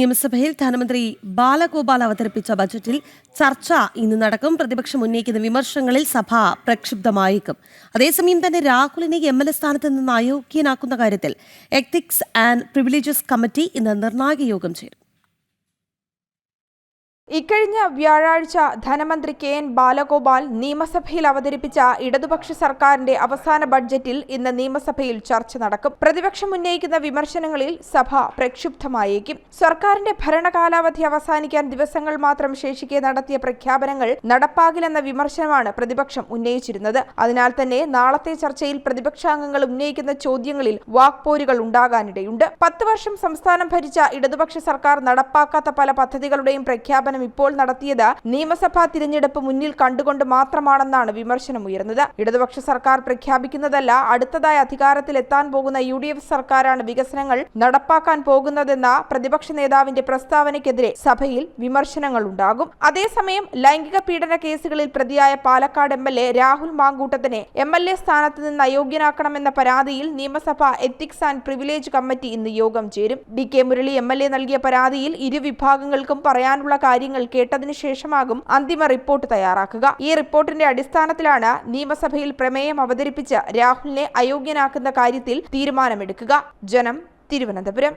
നിയമസഭയിൽ ധനമന്ത്രി ബാലഗോപാൽ അവതരിപ്പിച്ച ബജറ്റിൽ ചർച്ച ഇന്ന് നടക്കും. പ്രതിപക്ഷം ഉന്നയിക്കുന്ന വിമർശനങ്ങളിൽ സഭ പ്രക്ഷുബ്ധമായേക്കും. അതേസമയം തന്നെ രാഹുലിനെ എം എൽ എ സ്ഥാനത്ത് നിന്ന് അയോഗ്യനാക്കുന്ന കാര്യത്തിൽ എത്തിക്സ് ആൻഡ് പ്രിവിലേജസ് കമ്മിറ്റി ഇന്ന് നിർണായക യോഗം ചേരും. ഇക്കഴിഞ്ഞ വ്യാഴാഴ്ച ധനമന്ത്രി കെ എൻ ബാലഗോപാൽ നിയമസഭയിൽ അവതരിപ്പിച്ച ഇടതുപക്ഷ സർക്കാരിന്റെ അവസാന ബഡ്ജറ്റിൽ ഇന്ന് നിയമസഭയിൽ ചർച്ച നടക്കും. പ്രതിപക്ഷം ഉന്നയിക്കുന്ന വിമർശനങ്ങളിൽ സഭ പ്രക്ഷുബ്ധമായേക്കും. സർക്കാരിന്റെ ഭരണകാലാവധി അവസാനിക്കാൻ ദിവസങ്ങൾ മാത്രം ശേഷിക്കെ നടത്തിയ പ്രഖ്യാപനങ്ങൾ നടപ്പാകില്ലെന്ന വിമർശനമാണ് പ്രതിപക്ഷം ഉന്നയിച്ചിരുന്നത്. അതിനാൽ തന്നെ നാളത്തെ ചർച്ചയിൽ പ്രതിപക്ഷാംഗങ്ങൾ ഉന്നയിക്കുന്ന ചോദ്യങ്ങളിൽ വാക്പോരുകൾ ഉണ്ടാകാനിടയുണ്ട്. പത്ത് വർഷം സംസ്ഥാനം ഭരിച്ച ഇടതുപക്ഷ സർക്കാർ നടപ്പാക്കാത്ത പല പദ്ധതികളുടെയും പ്രഖ്യാപനം ഇപ്പോൾ നടത്തിയത് നിയമസഭാ തിരഞ്ഞെടുപ്പ് മുന്നിൽ കണ്ടുകൊണ്ട് മാത്രമാണെന്നാണ് വിമർശനം ഉയർന്നത്. ഇടതുപക്ഷ സർക്കാർ പ്രഖ്യാപിക്കുന്നതല്ല അടുത്തതായി അധികാരത്തിലെത്താൻ പോകുന്ന യു ഡി എഫ് സർക്കാരാണ് വികസനങ്ങൾ നടപ്പാക്കാൻ പോകുന്നതെന്ന പ്രതിപക്ഷ നേതാവിന്റെ പ്രസ്താവനയ്ക്കെതിരെ സഭയിൽ വിമർശനങ്ങൾ ഉണ്ടാകും. അതേസമയം ലൈംഗിക പീഡന കേസുകളിൽ പ്രതിയായ Palakkad M L A Rahul മാങ്കൂട്ടത്തിനെ M L A സ്ഥാനത്ത് നിന്ന് അയോഗ്യനാക്കണമെന്ന പരാതിയിൽ നിയമസഭ എത്തിക്സ് ആൻഡ് പ്രിവിലേജ് കമ്മിറ്റി ഇന്ന് യോഗം ചേരും. D K Murali M L A നൽകിയ പരാതിയിൽ ഇരു വിഭാഗങ്ങൾക്കും പറയാനുള്ള കാര്യങ്ങൾ കേട്ടതിനു ശേഷമാകും അന്തിമ റിപ്പോർട്ട് തയ്യാറാക്കുക. ഈ റിപ്പോർട്ടിന്റെ അടിസ്ഥാനത്തിലാണ് നിയമസഭയിൽ പ്രമേയം അവതരിപ്പിച്ച് രാഹുലിനെ അയോഗ്യനാക്കുന്ന കാര്യത്തിൽ തീരുമാനമെടുക്കുക. ജനം തിരുവനന്തപുരം.